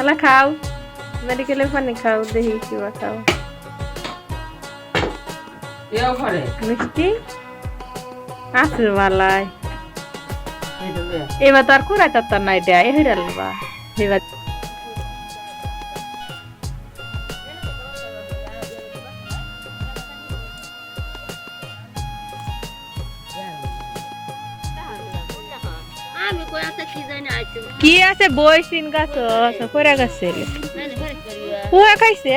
আলা খাও মেডিকেলের পানি খাও দেখি কিবা খাও মিষ্টি? আছে মালাই বে। এবার তো আর কুড়াই তার নাই দেয়া এ হিরালবা এবার কি জানি আইছে কি আছে? বই সিন গাছ পড়ে গেছে পুয়া খাইছে?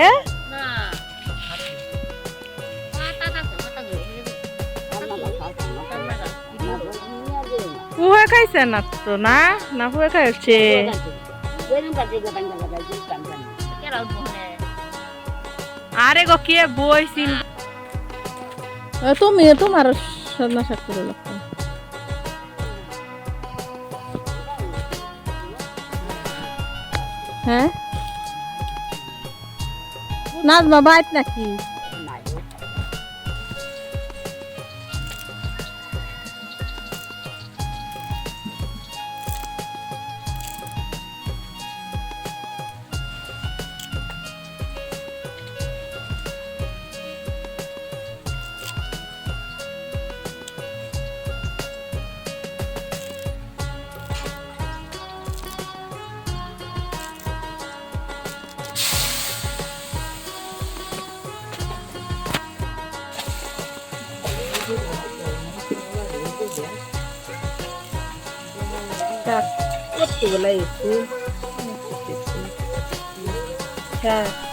পুয়া খাইছে না তো না? না পুয়া খাইছে। কেরা আরে গো কে বই সিন তুমি তোমার সন্না সাত করে লাগতো হ্যাঁ নাজমা বাইত নাকি কতগুলা একটু হ্যাঁ এই যে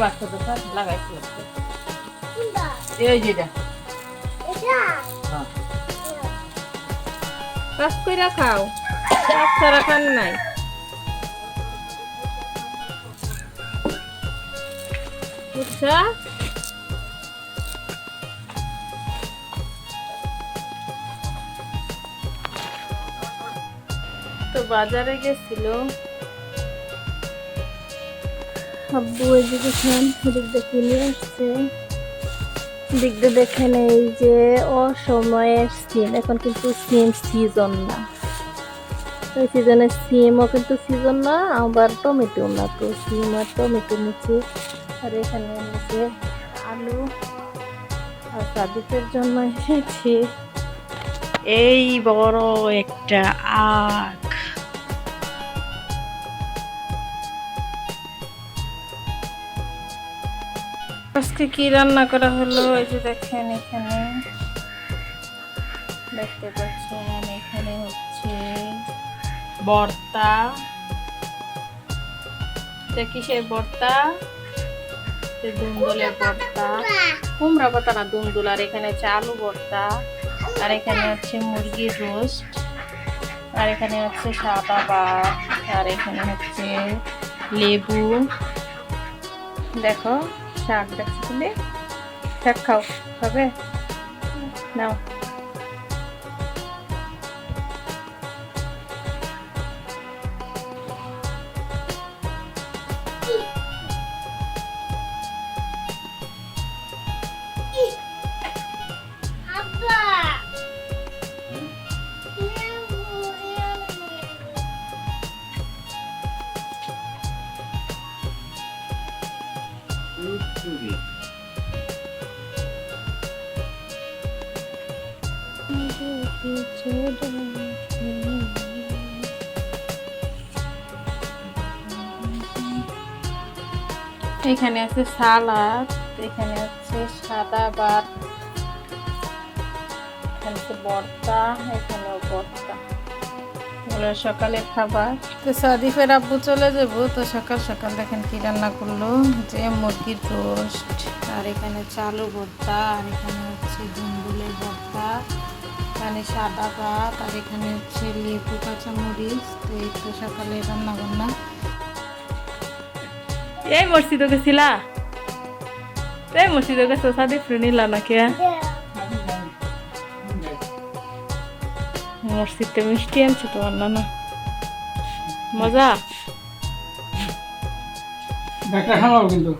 বাচ্চা তো সব এই যেটা হ্যাঁ। কাজ কইরা খাও কাজ ছাড়া খান নাই। বুঝছা তো বাজারে গেছিল। আব্বু যে দেখেন, এদিক দিয়ে কিনে আসছে। দিক দিয়ে দেখেন এই যে অসময়ের সিম এখন কিন্তু সিম সিজন না। এই সিজনের সিমও কিন্তু সিজন না, আবার টমেটো না তো, সিম আর টমেটো নিচে আর এখানে নিচে আলু আর সাদিকের জন্য এসেছি। এই বড় একটা আখ আজকে কি রান্না করা হলো? এই যে দেখেন এখানে। দেখতে পাচ্ছেন এখানে হচ্ছে ভর্তা এটা কিসের ভর্তা এটা দুন্দুলের ভর্তা কুমড়া পাতা না দুন্দুল, আর এখানে হচ্ছে আলু ভর্তা আর এখানে হচ্ছে মুরগির রোস্ট। আর এখানে হচ্ছে সাদা ভাত। আর এখানে হচ্ছে লেবু। দেখো। Thiago, quer pra você comer? Quer ficar Quer ver? Não. এখানে আছে সালাদ, এখানে আছে সাদা ভাত, এখানে আছে বর্তা এখানেও বর্তা এগুলো সকালে খাবার। তো সাদিফের আব্বু চলে যাব, তো সকাল সকাল দেখেন কি রান্না করল। যে মুরগির রোস্ট আর এখানে চালু ভর্তা, আর এখানে হচ্ছে দুম্বুলের ভর্তা। এখানে সাদা ভাত আর এখানে হচ্ছে লেবু কাঁচা মরিচ তো এই তো সকালে রান্না বান্না এই মসজিদে গেছিলা? এই মসজিদে গেছো সাদিফ নিলা নাকি? মসজিদে মিষ্টি আনছে তোমার নানা মজা? ব্যাগটা সামলাও কিন্তু।